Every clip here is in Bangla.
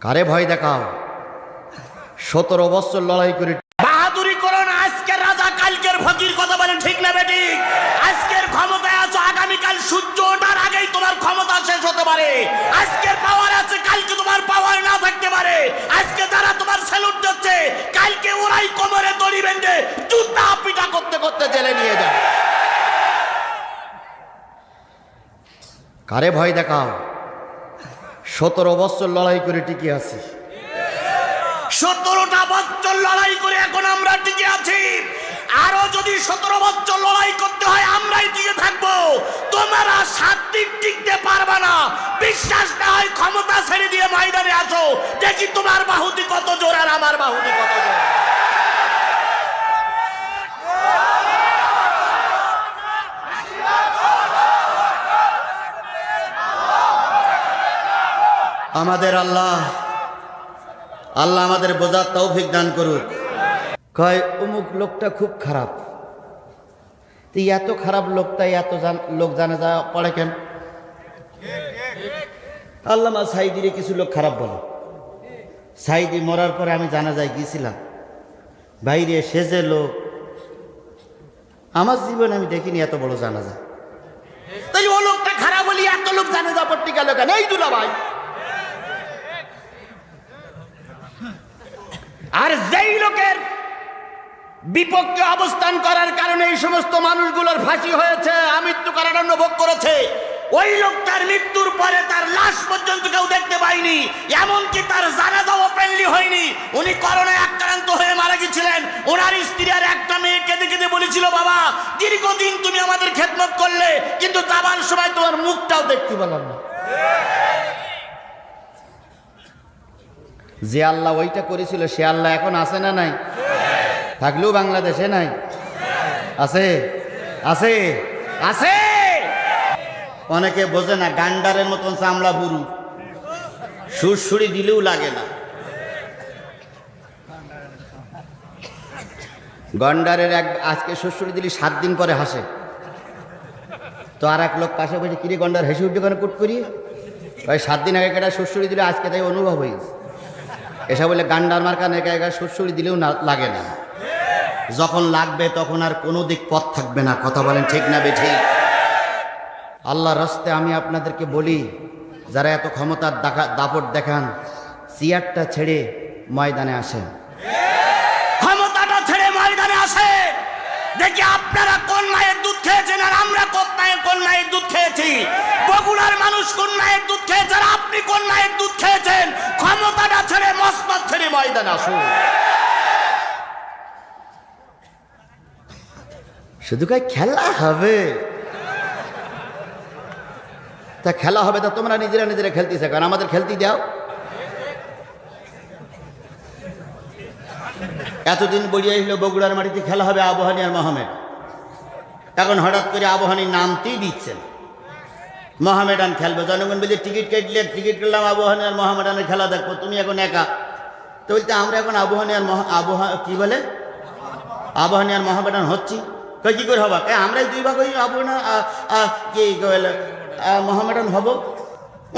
কারে ভয় দেখাও? সতেরো বছর লড়াই করে বাহাদুরি করো না আজকের রাজা কালকের ফকির কথা বলেন ঠিক না বেটি? আজকের ক্ষমতায় আছো আগামীকাল সূর্য ওঠার আগেই তোমার ক্ষমতা শেষ হতে পারে। আজকের পাওয়ার আছে কালকে তোমার পাওয়ার না থাকতে পারে। আজকে যারা তোমার স্যালুট দিচ্ছে কালকে ওরাই কোমরে দড়ি বেঁধে জুতা পিটা করতে করতে জেলে নিয়ে যায়। কারে ভয় দেখাও? সতেরো বছর লড়াই করে টিকে আছি। সতেরোটা বছর লড়াই করে এখন আমরা টিকে আছি। আরও যদি সতেরো বছর লড়াই করতে হয়, আমরাই টিকে থাকব। তোমরা সাত দিন টিকতে পারবে না। বিশ্বাস না হয় ক্ষমতা ছেড়ে দিয়ে ময়দানে আসো। দেখি তোমার বাহুতি কত জোর আর আমার বাহুতি কত জোর। আমাদের আল্লাহ আল্লাহ আমাদের বোঝার তৌফিক দান করুক। কয়, অমুক লোকটা খুব খারাপ। তো এত খারাপ লোকটা এত লোক জানে যা পড়ে কেন? আল্লামা সাইদিরে কিছু লোক খারাপ বলে। সাইদি মরার পরে আমি জানা যায় গিয়েছিলাম। বাইরে সেজে লোক, আমার জীবনে আমি দেখিনি এত বড় জানা যায় তাই ও লোকটা খারাপ বলি, এত লোক জানে যা পট্টিকা লোক এই দুলা ভাই আর যেই লোকের বিপক্ষে অবস্থান করার কারণে এই সমস্ত মানুষগুলোর ফাঁসি হয়েছে আমৃত্যু কারাদণ্ড ভোগ করেছে, ওই লোকটার মৃত্যুর পরে তার লাশ পর্যন্ত কেউ দেখতে পায়নি, এমনকি তার জানাজাও ওপেনলি হয়নি। উনি করোনায় আক্রান্ত হয়ে মারা গেছিলেন। ওনার স্ত্রী আর একটা মেয়ে কেঁদে কেঁদে বলেছিল, বাবা, দীর্ঘদিন তুমি আমাদের খেদমত করলে, কিন্তু যাবার সময় তোমার মুখটাও দেখতে পেলাম না। যে আল্লাহ ওইটা করেছিল, সে আল্লাহ এখন আছে না নাই? থাকলেও বাংলাদেশে নাই? আছে? আছে? আছে! অনেকে বোঝে না, গান্ডারের মতন চামড়া বুরু সুরসুরি দিলেও লাগে না। গন্ডারের এক, আজকে সুরসুরি দিলি, সাত দিন পরে হাসে। তো আর এক লোক পাশে বসে, কিরে গন্ডার, হেসে উঠে কেন? কুট করি ওই সাত দিন আগে কেটা সুরসুরি দিলে, আজকে তাই অনুভব হয়েছে এসব বলে, গান্ডার মার্কা একা একা সুরসুরি দিলেও না, লাগে না। যখন লাগবে তখন আর কোনো দিক পথ থাকবে না। কথা বলেন ঠিক না বে ঠিক? আল্লাহ রাস্তে আমি আপনাদেরকে বলি, যারা এত ক্ষমতার দেখা, দাপট দেখান চেয়ারটা ছেড়ে ময়দানে আসেন। ক্ষমতাটা ছেড়ে ময়দানে আসে দেখি আপনারা কোন মায়ের দুধ খেয়েছেন আর আমরা কোন মায়ের কোন মায়ের দুধ খেয়েছি? বগুড়ার মানুষ কোন মায়ের দুধ খেয়েছে আর আপনি কোন মায়ের দুধ খেয়েছেন? ক্ষমতাটা ময়দানে আসুন। শুধু কাই খেলা হবে। তা খেলা হবে তা তোমরা নিজেরা নিজেরা খেলতেছে কারণ আমাদের খেলতে দাও। এতদিন বলিয়া হইল বগুড়ার মাটিতে খেলা হবে আবহানী আর মহামেড এখন হঠাৎ করে আবহানী নামতেই দিচ্ছে না। মহামেডান খেলবে। জনগণ বলে, টিকিট কেটলে টিকিট কাটলাম, আবহানী আর মহামেডানের খেলা দেখব। তুমি এখন একা তো বলতে আমরা এখন আবহানী আর মহা, আবহাওয়া, কি বলে? আবহানী আর হচ্ছি। কই, কি করে হবা? আমরাই দুই ভাগ হই আবহানা কি কইলে মহামেডান হব?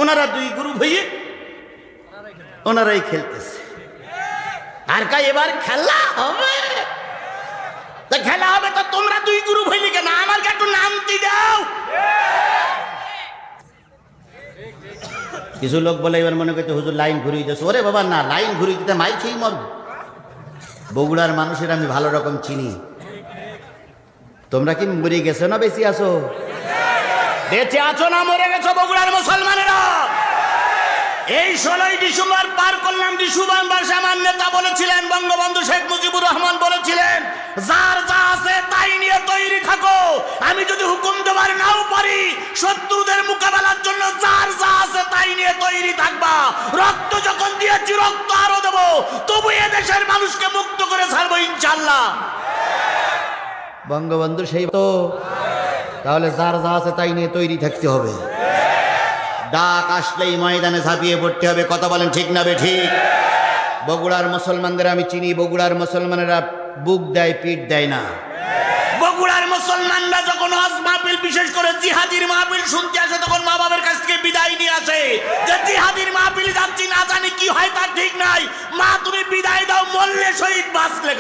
ওনারা দুই গ্রুপ হইয়ে ওনারাই খেলতেছে। আর কা এবার খেলা হবে। তা খেলা হবে, তো তোমরা দুই গ্রুপ হইলি কেন? আমার একটু নামতি দাও। কিছু লোক বলে, এবার মনে করছে হুজুর লাইন ঘুরিয়ে দিয়েছে। ওরে বাবা, না, লাইন ঘুরিয়ে দিতে মাই খেয়েই মরব। বগুড়ার মানুষের আমি ভালো রকম চিনি। তোমরা কি মরে গেছো না বেশি আসো বেঁচে আছো না মরে গেছো বগুড়ার মুসলমানেরা? এই ষোলোই ডিসেম্বর পার করলাম, ডিসেম্বর আমার নেতা বলেছিলেন, বঙ্গবন্ধু শেখ মুজিবুর রহমান বলেছিলেন, যার যা আছে তাই নিয়ে তৈরি থাকো, আমি তৈরি থাকবা। রক্ত যখন দিয়েছি রক্ত আরও দেবো। তবু এ দেশের মানুষকে মুক্ত করে ছাড়বো ইনশাল্লাহ বঙ্গবন্ধু সেই তো। তাহলে যার যা আছে তাই নিয়ে তৈরি থাকতে হবে। ডাক আসলেই ময়দানে ঝাঁপিয়ে পড়তে হবে কথা বলেন ঠিক না বে ঠিক? বগুড়ার মুসলমানদের আমি চিনি বগুড়ার মুসলমানেরা বুক দেয় পিঠ দেয় না। বগুড়ার মুসলমানরা যখন মাহফিল বিশেষ করে জিহাদির মাহফিল শুনতে আসে তখন মা বাবার কাছ থেকে বিদায় নিয়ে আসে। যে জিহাদির মাহফিল যাচ্ছি না জানি কি হয়, তার ঠিক নাই। মা, তুমি বিদায় দাও, মরলে শহীদ, বাঁচলে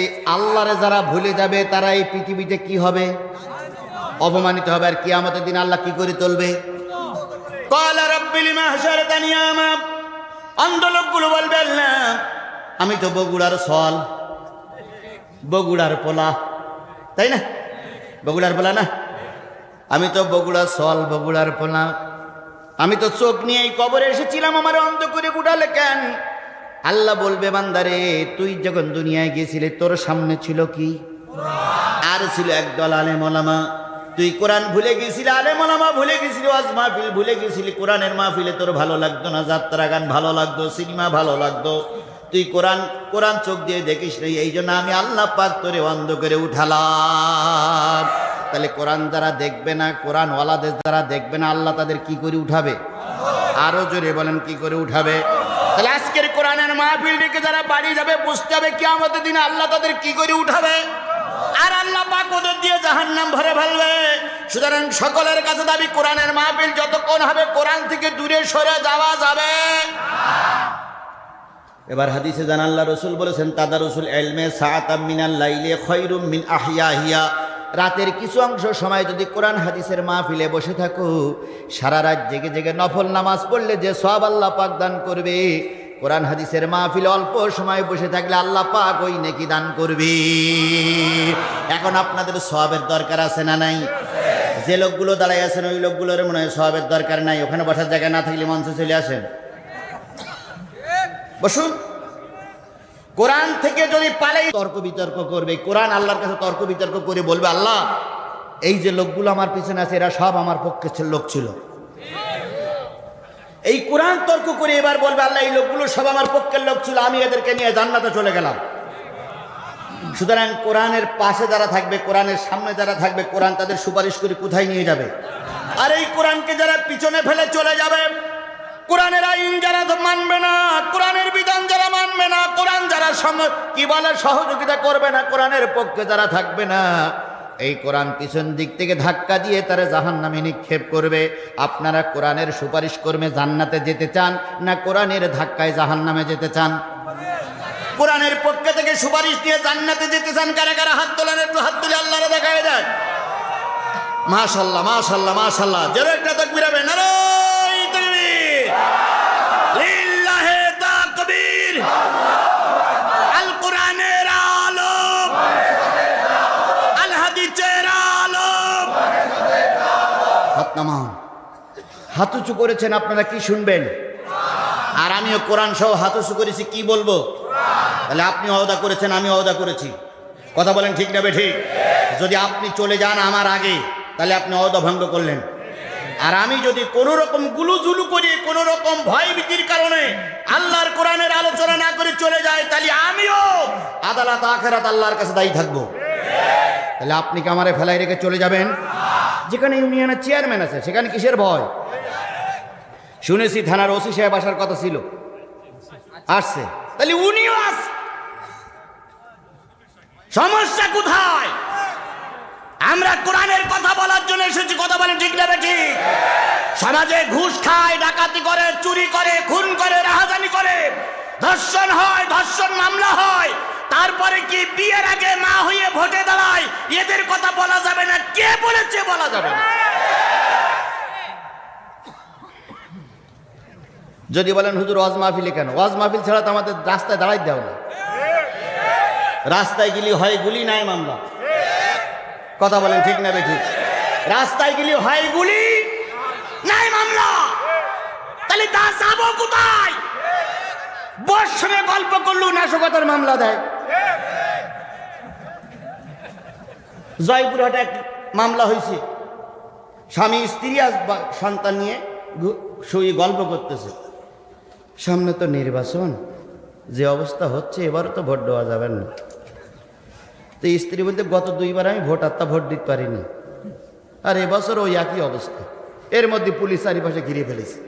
এই আল্লাহরে যারা ভুলে যাবে, তারা এই পৃথিবীতে কি হবে? অপমানিত হবে। আর কি আমাদের দিন আল্লাহ কি করে তুলবে? হাসার লোকগুলো না আমি তো বগুড়ার সল, বগুড়ার পোলা, তাই না? বগুড়ার পোলা না? আমি তো বগুড়ার সল, বগুড়ার পোলা। আমি তো চোখ নিয়ে এই কবরে এসেছিলাম, আমার অন্ধ করে গুড়ালে কেন? আল্লাহ বলবে, বান্দারে, তুই যখন দুনিয়ায় গিয়েছিলি, তোর সামনে ছিল কি? আর ছিল একদল দলালে মলামা। তুই কোরআন ভুলে গেছিলি আলে মলামা ভুলে গেছিলি, ওয়াজ মাহফিল ভুলে গেছিলি, কোরআনের মাহফিলে তোর ভালো লাগতো না, যাত্রা গান ভালো লাগতো, সিনেমা ভালো লাগতো। তুই কোরআন কোরআন চোখ দিয়ে দেখিস রে এই জন্য আমি আল্লাহ পাক তোরে অন্ধ করে উঠালাম। তাহলে কোরআন যারা দেখবে না কোরআন ওয়ালাদের যারা দেখবে না, আল্লাহ তাদের কি করে উঠাবে? আরও জোরে বলেন, কি করে উঠাবে? তাহলে আজকের কোরআনের মাহফিল ডেকে যারা বাড়ি যাবে, বুঝতে হবে কি আমাদের দিনে আল্লাহ তাদের কি করে উঠাবে? আর আল্লাহ পাক ওদের দিয়ে জাহান্নাম ভরে ফেলবে। সুতরাং সকলের কাছে দাবি, কোরআনের মাহফিল যতক্ষণ হবে, কোরআন থেকে দূরে সরে যাওয়া যাবে। এবার হাদিসে জান, আল্লাহ রসুল বলেছেন তাদা রসুল এলমে সাতাম মিনাল লাইলে খৈরুম মিন আহিয়া হিয়া। রাতের কিছু অংশ সময় যদি কোরআন হাদিসের মাহফিলে বসে থাকো, সারা রাত জেগে জেগে নফল নামাজ পড়লে যে সব আল্লাহ পাক দান করবে। কোরআন হাদিসের মাহফিলে অল্প সময় বসে থাকলে আল্লাহ পাক ওই নেকি দান করবে। এখন আপনাদের সবের দরকার আছে না নাই? যে লোকগুলো দাঁড়াই আছেন, ওই লোকগুলোর মনে হয় সবের দরকার নাই। ওখানে বসার জায়গা না থাকলে মঞ্চে চলে আসেন। বসুন। কোরআন থেকে যদি পালাই তর্ক বিতর্ক করবে। কোরআন আল্লাহর কাছে তর্ক বিতর্ক করে বলবে, আল্লাহ, এই যে লোকগুলো আমার পিছনে আছে, এরা সব আমার পক্ষের লোক ছিল। এই কোরআন তর্ক করে এবার বলবে, আল্লাহ, এই লোকগুলো সব আমার পক্ষের লোক ছিল, আমি এদেরকে নিয়ে জান্নাতে চলে গেলাম। সুতরাং কোরআনের পাশে যারা থাকবে, কোরআনের সামনে যারা থাকবে, কোরআন তাদের সুপারিশ করে কোথায় নিয়ে যাবে? আর এই কোরআনকে যারা পিছনে ফেলে চলে যাবে, কোরআনের আইন যারা মানবে না, কোরআনের বিধান যারা মানবে না, কোরআন যারা কি বলে, সহযোগিতা করবে না, কোরআনের পক্ষে যারা থাকবে না এই কোরআন পিছন দিক থেকে ধাক্কা দিয়ে তারা জাহান নামে নিক্ষেপ করবে। আপনারা কোরআনের সুপারিশ কর্মে জান্নাতে যেতে চান না কোরআনের ধাক্কায় জাহান নামে যেতে চান? কোরআনের পক্ষে থেকে সুপারিশ দিয়ে জান্নাতে যেতে চান? কারা কারা হাত তোলেন, একটু হাত তুলে আল্লাহরে দেখায় দেন। মাশাল্লাহ মাশাল্লাহ মাশাল্লাহ জোরে একটা তাকবীর হবে নারাই তাকবীর লিল্লাহে তাকবীর আল কোরআনের আলোক আল হাদিসের আলোক হাত নামান। হাত উঁচু করেছেন, আপনারা কি শুনবেন? আর আমিও কোরআন সহ হাত উঁচু করেছি, কি বলব? তাহলে আপনি অহদা করেছেন আমি অহদা করেছি। কথা বলেন ঠিক না ঠিক যদি আপনি চলে যান আমার আগে, তাহলে আপনি অহদা ভঙ্গ করলেন। আর আমি যদি কোনো রকম গুলুজুলু করি কোনো রকম ভয় ভীতির কারণে আল্লাহর কোরআনের আলোচনা না করে চলে যাই, তাহলে আমিও আদালত আখেরাত আল্লাহর কাছে দায়ী থাকব। তাহলে আপনি কি আমারে ফেলাই রেখে চলে যাবেন? যেখানে ইউনিয়নের চেয়ারম্যান আছে, সেখানে কিসের ভয়? শুনেছি থানার ওসি সাহেব আসার কথা ছিল। আসছে। তাহলে উনিও আস সমস্যা কোথায়? আমরা কোরআনের কথা বলার জন্য এসেছি, কথা বলেন ঠিক না ঠিক সমাজে ঘুষ খায়, ডাকাতি করে, চুরি করে, খুন করে, রাহাজানি করে। ধর্ষণ হয়, ধর্ষণ মামলা হয়। তারপরে কি বিয়ের আগে মা হয়ে ভোটে দাঁড়ায়? এদের কথা বলা যাবে না। কে বলেছে বলা যাবে না? যদি বলেন, হুজুর, ওয়াজ মাহফিলে কেন? ওয়াজ মাহফিল ছাড়া তো আমাদের রাস্তায় দাঁড়াই দেওয়া না। রাস্তায় গেলি হয় গুলি নাই মামলা কথা বলেন ঠিক না বে ঠিক রাস্তায় গেলি হয় গুলি নাই মামলা তাহলে তা যাব কোথায়? বস গল্প করলু, নাশকতার মামলা দেয়। জয়পুরহাটে এক মামলা হয়েছে। স্বামী, স্ত্রী আজ সন্তান নিয়ে শুয়ে গল্প করতেছে। সামনে তো নির্বাচন। যে অবস্থা হচ্ছে, এবারও তো ভোট দেওয়া যাবে না। তো স্ত্রী বলতে, গত দুইবার আমি ভোট আত্মা ভোট দিতে পারিনি। আর এবছর ওই একই অবস্থা। এর মধ্যে পুলিশ চারিপাশে ঘিরে ফেলেছে।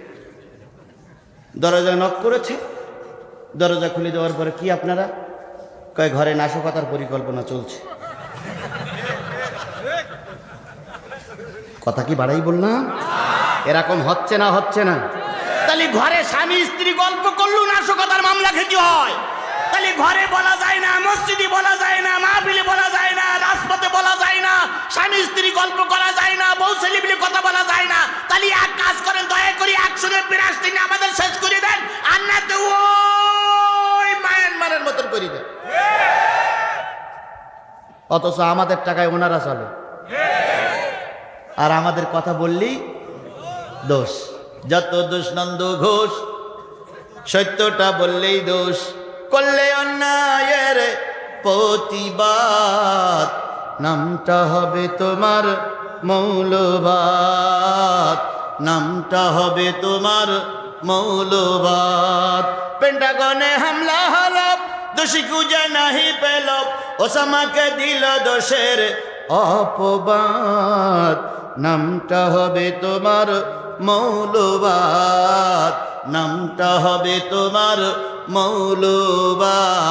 দরজা নক করেছে। দরজা খুলে দেওয়ার পরে কি আপনারা কয়, ঘরে নাশকতার পরিকল্পনা চলছে। কথা কি বাড়াই বললাম এরকম হচ্ছে না হচ্ছে না। তাহলে ঘরে স্বামী স্ত্রী গল্প করল, নাশকতার মামলা খেতে হয়। তাহলে ঘরে বলা যায় না, মসজিদে বলা যায় না, মাহফিলে বলা যায় না, রাজপথে বলা যায় না, স্বামী স্ত্রী গল্প করা যায় না, বউ ছেলেপিলে কথা বলা যায় না। তাহলে এক কাজ করেন, দয়া করে একসঙ্গে বিরাজ তিনি আমাদের শেষ করে দেন। আর না তো অথচ আমাদের টাকায় ওনারা চলে। আর আমাদের কথা বললেই দোষ। যত দোষ নন্দ ঘোষ, সত্যটা বললেই দোষ। করলে অন্যায়ের প্রতিবাদ, নামটা হবে তোমার মৌলবাদ। নামটা হবে তোমার মৌলবাদ। পেন্টাগনে হামলা হলো দোষী খুঁজে নাহি পেল। ওসামাকে দিল দোষের অপবাদ। নামটা হবে তোমার মৌলবাদ। নামটা হবে তোমার মৌলবাদ।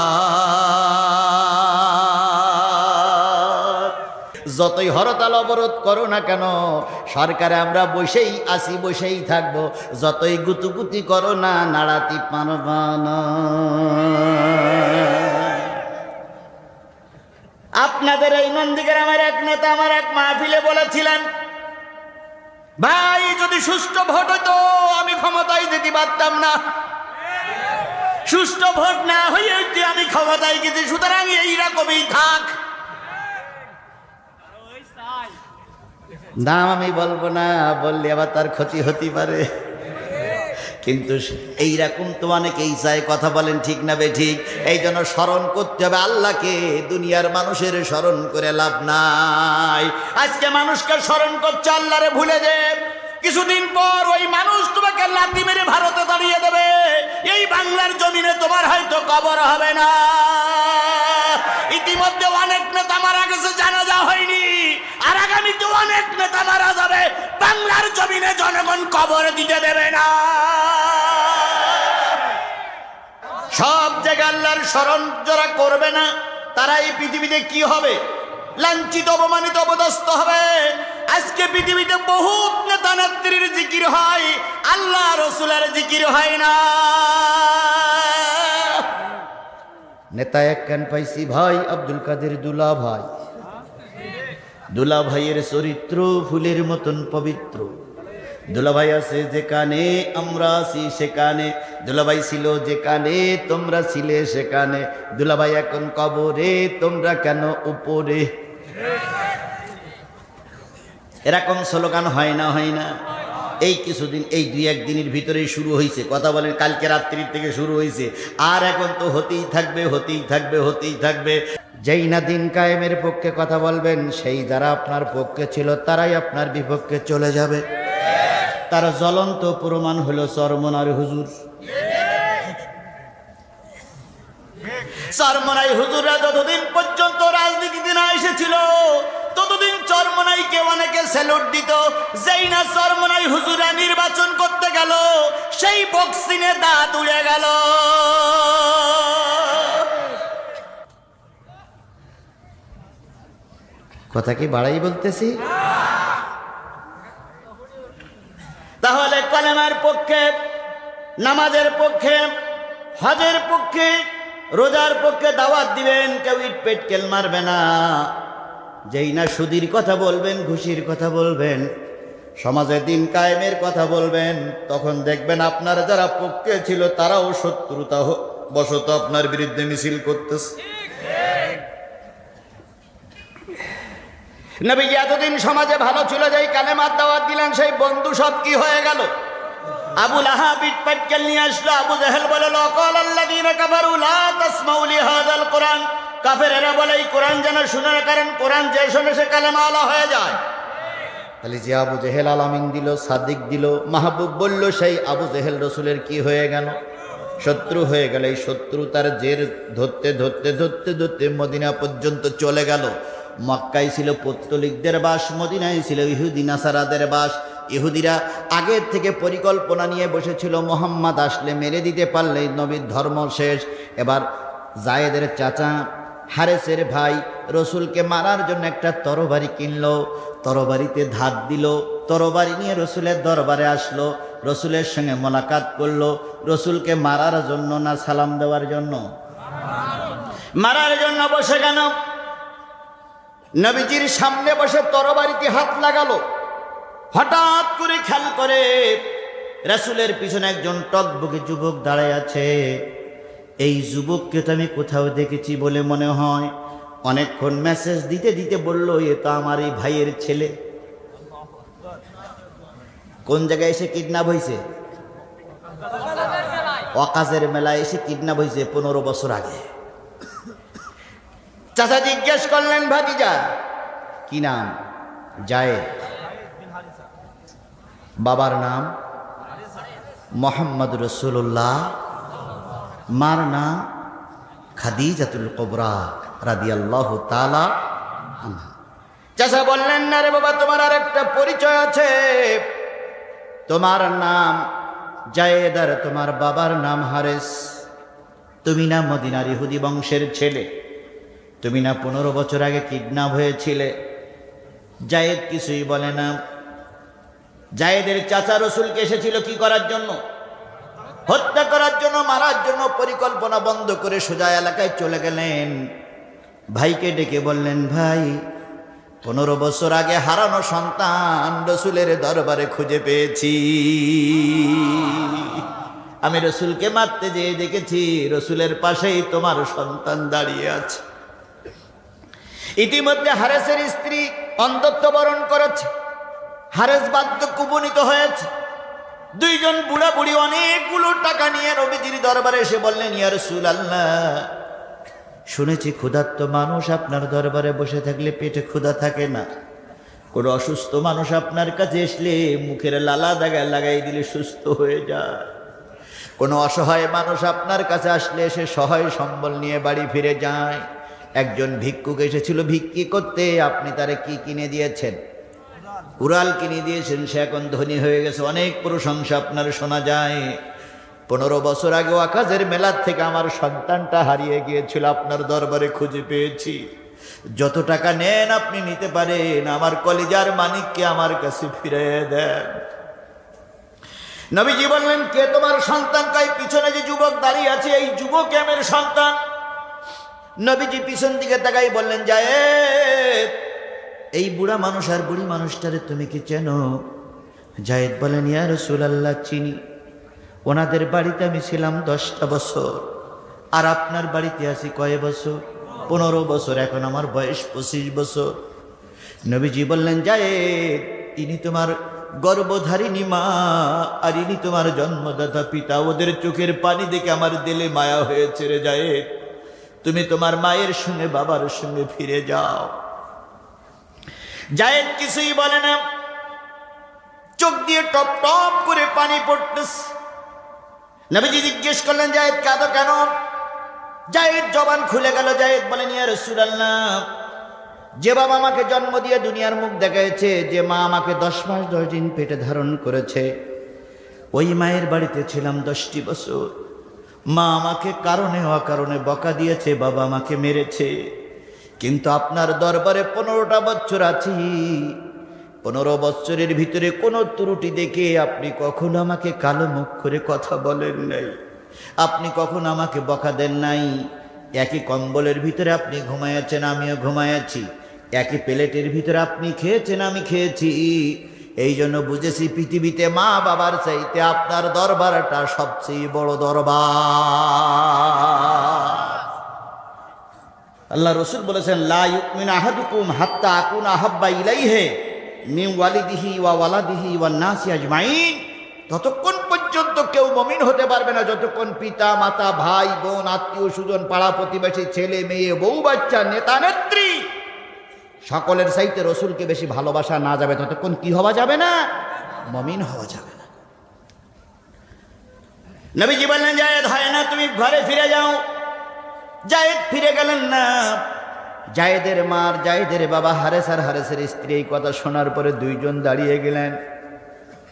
যতই হরতাল অবরোধ করো না কেন, সরকারে আমরা বসেই আসি বসেই থাকব। যতই গুতুগুতি করো না, নাড়াতি পারবা না। আপনাদের এই নন্দীকের আমার এক নেতা আমার এক মাহফিলে বলেছিলেন, ভাই, যদি সুষ্ঠু ভোট হতো আমি ক্ষমতায় যেতে পারতাম না। সুষ্ঠু ভোট না হয়ে আমি ক্ষমতায় গেছি, সুতরাং এইরকমই থাক নাম আমি বলব না, বললে আবার তার ক্ষতি হতে পারে। কিন্তু এইরকম তো অনেকেই চায় কথা বলেন ঠিক না বে ঠিক। এই জন্য স্মরণ করতে হবে আল্লাহকে, দুনিয়ার মানুষের স্মরণ করে লাভ নাই। আজকে মানুষকে স্মরণ করছে আল্লাহরে ভুলে যে কিছুদিন পর ওই মানুষ তোমাকে লাথি মেরে ভারতে দাঁড়িয়ে দেবে। এই বাংলার জমিনে তোমার হয়তো কবর হবে না। ইতিমধ্যে অনেক নেতা মারা গেছে, জানাজা হয়নি। আর আগামীতে অনেক নেতা মারা যাবে। বাংলার জমিনে জনগণ কবর দিতে দেবে না। সব জায়গায় আল্লাহর স্মরণ যারা করবে না, তারা এই পৃথিবীতে কি হবে? লাঞ্ছিত, অপমানিত, অপদস্থ হবে। আজকে পৃথিবীতে বহুত নেতা নেত্রীর জিকির হয়, আল্লাহ রসুলের জিকির হয় না। নেতা এক কান পাইছি, ভাই আব্দুল কাদের দুলা ভাই। দুলা ভাইয়ের চরিত্র ফুলের মতন পবিত্র। দুলাভাই আছে যেখানে আমরা আছি সেখানে। দুলাভাই ছিল যেখানে, তোমরা ছিলে সেখানে। দুলাভাই এখন কবরে, তোমরা কেন উপরে? এরকম স্লোগান হয় না হয় না। এই কিছুদিন, এই দুই একদিনের ভিতরেই শুরু হয়েছে কথা বলেন কালকে রাত্রির থেকে শুরু হয়েছে আর এখন তো হতেই থাকবে হতেই থাকবে হতেই থাকবে। যেই না দিন কায়েমের পক্ষে কথা বলবেন, সেই যারা আপনার পক্ষে ছিল, তারাই আপনার বিপক্ষে চলে যাবে। তার জ্বলন্ত প্রমাণ হলো চরমনার হুজুর। চরমনাই হুজুররা যতদিন পর্যন্ত রাজনীতিতে না এসেছিল ততদিন চরমনাইকে অনেকে স্যালুট দিত। যেই না চরমনাই হুজুরা নির্বাচন করতে গেল সেই বক্সিনে দাঁত উড়ে গেল। কথা কি বাড়াই বলতেছি? তাহলে কলেমার পক্ষে নামাজের পক্ষে হজের পক্ষে রোজার পক্ষে দাওয়াত দিবেন, কেউ ইট পেট কেল মারবে না। যেই না সুদির কথা বলবেন, ঘুষির কথা বলবেন, সমাজে দিন কায়েমের কথা বলবেন, তখন দেখবেন আপনার যারা পক্ষে ছিল, তারাও শত্রুতা বশত আপনার বিরুদ্ধে মিছিল করতেছে। নবীজি এতদিন সমাজে ভালো ছিল যাই, কালেমার দাওয়াত দিলেন, সেই বন্ধু সব কি হয়ে গেল? আবুল আহাব ইটপাটকেল নিয়ে আসলো। আবু জাহেল বলে লকাল আল্লাযীনা কাফারু, লা তাসমাউ লিহাযাল কোরআন। কাফেরেরা বলে, এই কোরআন যেন শুনে কারণ, কোরআন যে শুনে সে কালেমা আলা হয়ে যায়। তাহলে যে আবু জেহেল আলামিন দিল, সাদিক দিল, মাহবুব বলল, সেই আবু জেহেল রসুলের কি হয়ে গেল? শত্রু হয়ে গেল। এই শত্রু তার জের ধরতে ধরতে ধরতে ধরতে মদিনা পর্যন্ত চলে গেল। মক্কায় ছিল পত্তলিকদের বাস, মদিনায় ছিল ইহুদি, নাসারাদের বাস। ইহুদিরা আগের থেকে পরিকল্পনা নিয়ে বসেছিল, মোহাম্মদ আসলে মেরে দিতে পারলে নবীর ধর্ম শেষ। এবার জায়েদের চাচা হারেসের ভাই রসুলকে মারার জন্য একটা তরবারি কিনলো, তরবারিতে ধার দিল, তরবারি নিয়ে রসুলের দরবারে আসলো, রসুলের সঙ্গে মোলাকাত করল, রসুলকে মারার জন্য না সালাম দেওয়ার জন্য? মারার জন্য বসে কেন? নবীজির সামনে বসে তরবারিতে হাত লাগালো। হঠাৎ করে খেয়াল করে রাসুলের পিছনে একজন টকবকে যুবক দাঁড়ায় আছে। এই যুবককে তো আমি কোথাও দেখেছি বলে মনে হয়। অনেকক্ষণ মেসেজ দিতে দিতে বলল, এ তো আমার এই ভাইয়ের ছেলে। কোন জায়গায় এসে কিডন্যাপ হয়েছে? অকাজের মেলায় এসে কিডন্যাপ হয়েছে পনেরো বছর আগে। চাচা জিজ্ঞেস করলেন, ভাতিজা, কি নাম? জায়েদ। বাবার নাম? মোহাম্মদ রসুল্লাহ মার নাম? খাদিজাতুল কবরা রাদিয়াল্লাহ তালা চাচা বললেন না রে বাবা, তোমার আর একটা পরিচয় আছে। তোমার নাম জায়েদ আর তোমার বাবার নাম হারেস। তুমি না মদিনার ইহুদি বংশের ছেলে। তুমি না পনেরো বছর আগে কিডন্যাপ হয়েছিলে। জায়েদ কিছুই বলে না। জায়েদের চাচা রসুলকে এসেছিল কি করার জন্য? হত্যা করার জন্য, মারার জন্য পরিকল্পনা বন্ধ করে সোজা এলাকায় চলে গেলেন। ভাইকে ডেকে বললেন, ভাই, পনেরো বছর আগে হারানো সন্তান রসুলের দরবারে খুঁজে পেয়েছি। আমি রসুলকে মারতে যেয়ে দেখেছি, রসুলের পাশেই তোমার সন্তান দাঁড়িয়ে আছে। ইতিমধ্যে হারেসের স্ত্রী অন্ধত্ব বরণ করেছে। হারেস বার্ধক্য উপনীত হয়েছে। দুইজন বুড়া বুড়ি অনেকগুলো টাকা নিয়ে নবীজির দরবারে এসে বললেন, ইয়া রসুল আল্লাহ শুনেছি ক্ষুধার্ত মানুষ আপনার দরবারে বসে থাকলে পেটে ক্ষুধা থাকে না। কোনো অসুস্থ মানুষ আপনার কাছে আসলে মুখের লালা দাগায় লাগাই দিলে সুস্থ হয়ে যায়। কোনো অসহায় মানুষ আপনার কাছে আসলে সে সহায় সম্বল নিয়ে বাড়ি ফিরে যায়। একজন ভিক্ষুক এসেছিল ভিক্ষি করতে, আপনি তারে কি কিনে দিয়েছেন? উড়াল কিনে দিয়েছেন, সে এখন ধনী হয়ে গেছে। অনেক প্রশংসা আপনার শোনা যায়। পনেরো বছর আগে আকাশের মেলার থেকে আমার সন্তানটা হারিয়ে গিয়েছিল, আপনার দরবারে খুঁজে পেয়েছি। যত টাকা নেন আপনি নিতে পারেন, আমার কলিজার মানিককে আমার কাছে ফিরে দেন। নবীজি বললেন, কে তোমার সন্তান? তাই পিছনে যে যুবক দাঁড়িয়ে আছে, এই যুবক এমের সন্তান? নবীজি পিছন দিকে তাকাই বললেন যায় এই বুড়া মানুষ আর বুড়ি মানুষটারে তুমি কি চেনো? জায়েদ বলেন, ইয়া রসুলাল্লাহ, চিনি। ওনাদের বাড়িতে আমি ছিলাম দশটা বছর। আর আপনার বাড়িতে আছি কয় বছর? পনেরো বছর। এখন আমার বয়স পঁচিশ বছর। নবীজি বললেন, জায়েদ, ইনি তোমার গর্ভধারিণী মা, আর ইনি তোমার জন্মদাতা পিতা। ওদের চোখের পানি দেখে আমার দিলে মায়া হয়েছে রে জায়েদ। তুমি তোমার মায়ের সঙ্গে বাবার সঙ্গে ফিরে যাও। জায়েদ কিছুই বলে না। চোখ দিয়ে টপ টপ করে পানি পড়তেছে। নবীজি জিজ্ঞেস করলেন, জায়েদ, কাঁদো কেন? জায়েদ জবান খুলে গেল। জায়েদ বলেন ইয়া রাসূলুল্লাহ, যে বাবা আমাকে জন্ম দিয়ে দুনিয়ার মুখ দেখাইছে, যে মা আমাকে দশ মাস দশ দিন পেটে ধারণ করেছে, ওই মায়ের বাড়িতে ছিলাম দশটি বছর। মা আমাকে কারণে অকারণে বকা দিয়েছে, বাবা আমাকে মেরেছে। কিন্তু আপনার দরবারে পনেরোটা বছর আছি। পনেরো বছরের ভিতরে কোনো ত্রুটি দেখে আপনি কখনো আমাকে কালো মুখ করে কথা বলেন নাই। আপনি কখনো আমাকে বকা দেন নাই। একই কম্বলের ভিতরে আপনি ঘুমাইয়াছেন আমিও ঘুমাইয়াছি একই প্লেটের ভিতরে আপনি খেয়েছেন, আমি খেয়েছি। এই জন্য বুঝেছি পৃথিবীতে মা বাবার চাইতে আপনার দরবারটা সবচেয়ে বড় দরবার। আল্লাহ রসুল বলেছেন, লা ইউমিন আহাদুকুম হাত্তা আকুন আহাব্বা ইলাইহে মিন ওয়ালিদিহি ওয়া ওয়ালাদিহি ওয়া নাসি আজমাইন। ততক্ষণ পর্যন্ত কেউ মমিন হতে পারবে না, যতক্ষণ পিতা, মাতা, ভাই, বোন, আত্মীয় সুজন পাড়া প্রতিবেশী, ছেলে, মেয়ে, বউ, বাচ্চা, নেতা, নেত্রী সকলের সাইতে রসুলকে বেশি ভালোবাসা না যাবে, ততক্ষণ কি হওয়া যাবে না? মমিন হওয়া যাবে না। নবীজি বললেন যায় হয় না, তুমি ঘরে ফিরে যাও। জায়েদ ফিরে গেলেন না। জায়েদের মার, জায়েদের বাবা হারেস আর হারেসের স্ত্রী এই কথা শোনার পরে দুইজন দাঁড়িয়ে গেলেন।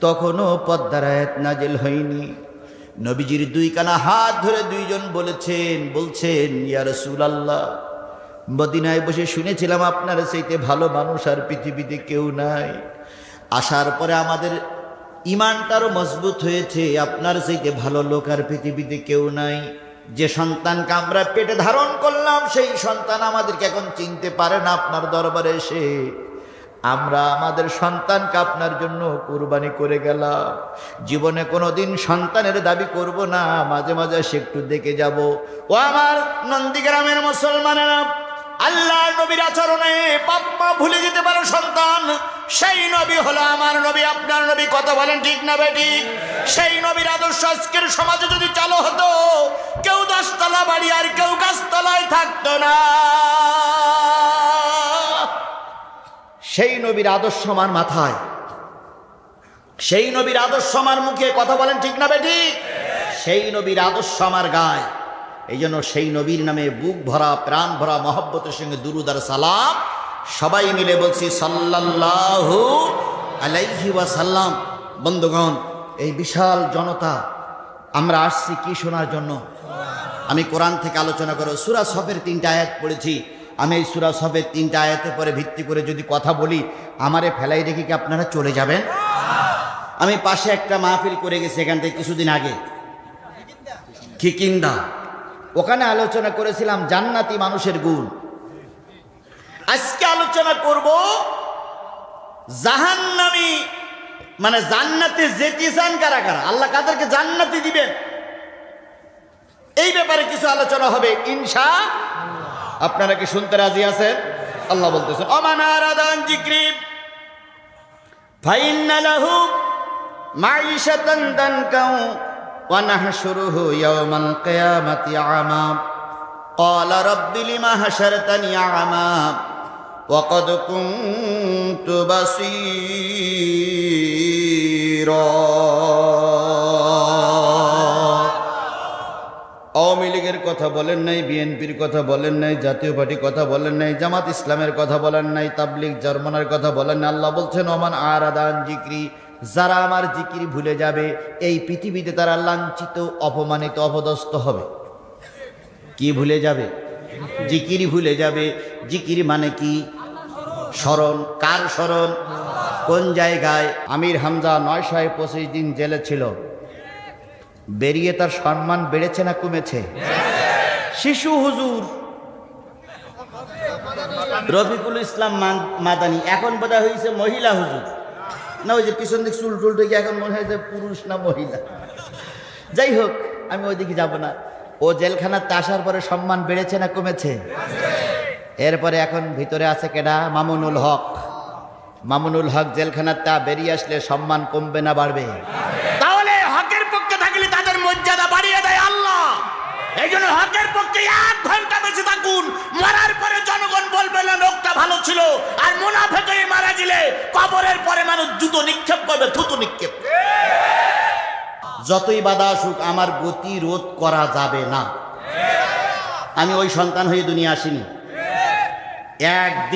তখনও পদ্মার আয়াত নাজেল হয়নি। নবীজির দুই কানা হাত ধরে দুইজন বলেছেন, বলছেন, ইয়া রাসূলুল্লাহ, মদিনায় বসে শুনেছিলাম আপনার সেইতে ভালো মানুষ আর পৃথিবীতে কেউ নাই। আসার পরে আমাদের ইমানটারও মজবুত হয়েছে, আপনার সেইতে ভালো লোক আর পৃথিবীতে কেউ নাই। যে সন্তানকে আমরা পেটে ধারণ করলাম, সেই সন্তান আমাদেরকে এখন চিনতে পারে না আপনার দরবারে এসে। আমরা আমাদের সন্তানকে আপনার জন্য কুরবানি করে গেলাম। জীবনে কোনো দিন সন্তানের দাবি করব না, মাঝে মাঝে সে একটু দেখে যাব। ও আমার নন্দীগ্রামের মুসলমানেরা আল্লাহ নবীর আচরণে বাপ্পা ভুলে যেতে পারো সন্তান। সেই নবী হলো আমার নবী। আপনার নবী কথা বলেন ঠিক না বেটি? সেই নবীর আদর্শ আজকের সমাজে যদি চালু হতো, কেউ দশতলা বাড়ি আর কেউ গাছতলায় থাকতো না। সেই নবীর আদর্শ আমার মাথায়। সেই নবীর আদর্শ আমার মুখে কথা বলেন ঠিক না বেটি? সেই নবীর আদর্শ আমার গায়। এই জন্য সেই নবীর নামে বুক ভরা, প্রাণ ভরা মহব্বতের সঙ্গে দুরুদার সালাম সবাই মিলে বলছি সাল্লাল্লাহু আলাইহি ওয়াসাল্লাম। বন্ধুগণ, এই বিশাল জনতা, আমরা আসছি কি শোনার জন্য? আমি কোরআন থেকে আলোচনা করো সুরা সফের তিনটা আয়াত পড়েছি। আমি এই সুরা সফের তিনটা আয়াতের পরে ভিত্তি করে যদি কথা বলি, আমারে ফেলাই রেখে কি আপনারা চলে যাবেন? আমি পাশে একটা মাহফিল করে গেছি এখান থেকে কিছুদিন আগে। খিকিন্দা ওখানে আলোচনা করেছিলাম, জান্নাতি মানুষের গুণ। আজকে আলোচনা করব জাহান্নামি মানে জান্নাতে যেতে চান কারা কারা? আল্লাহ কাদেরকে জান্নাতি দিবেন। এই ব্যাপারে কিছু আলোচনা হবে, ইনশা আপনারা কি শুনতে রাজি আছেন? আল্লাহ বলতেছেন অমানারাদান জিক্রি, ফাইন্না লাহু মাইশাতান দানকাউ ওয়া নাহশুরুহু ইয়াওমাল কিয়ামাতি আমা قال رب لما حشرتني أعمى وقد كنت بصيرا আওয়ামী লীগের কথা বলেন নাই বিএনপির কথা বলেন নাই জাতীয় পার্টির কথা বলেন নাই জামাত ইসলামের কথা বলেন নাই তাবলিগ জার্মানের কথা বলেন নাই আল্লাহ বলছেন ওমান আর আদান জিক্রি যারা আমার জিকির ভুলে যাবে, এই পৃথিবীতে তারা লাঞ্ছিত, অপমানিত, অপদস্থ হবে। কি ভুলে যাবে? জিকির ভুলে যাবে। জিকির মানে কি? স্মরণ। কার স্মরণ? কোন জায়গায়? আমির হামজা নয়শো পঁচিশ দিন জেলে ছিল। বেরিয়ে তার সম্মান বেড়েছে না কমেছে? শিশু হুজুর, রফিকুল ইসলাম মাদানি, এখন বোধ হয়েছে মহিলা হুজুর। না, ওই যে পিছন দিক চুল টুল থেকে এখন মনে হয় যে পুরুষ না মহিলা। যাই হোক, আমি ওই দিকে যাব না। ও জেলখানাতে আসার পরে সম্মান বেড়েছে না কমেছে? এরপরে এখন ভিতরে আছে কেডা? মামুনুল হক। মামুনুল হক জেলখানার তা বেরিয়ে আসলে সম্মান কমবে না, বাড়বে। এই জন্য হকের পক্ষে এক ঘণ্টা থাকুন। মরার পরে জনগণ বলবে, না, লোকটা ভালো ছিল। আর মারা গেলে কবরের পরে মানুষ জুতো নিক্ষেপ করবে, থুতু নিক্ষেপ যতই বাধা আসুক, আমার গতি রোধ করা যাবে না। আমি ওই সন্তান হয়ে দুনিয়া আসিনি। একদিন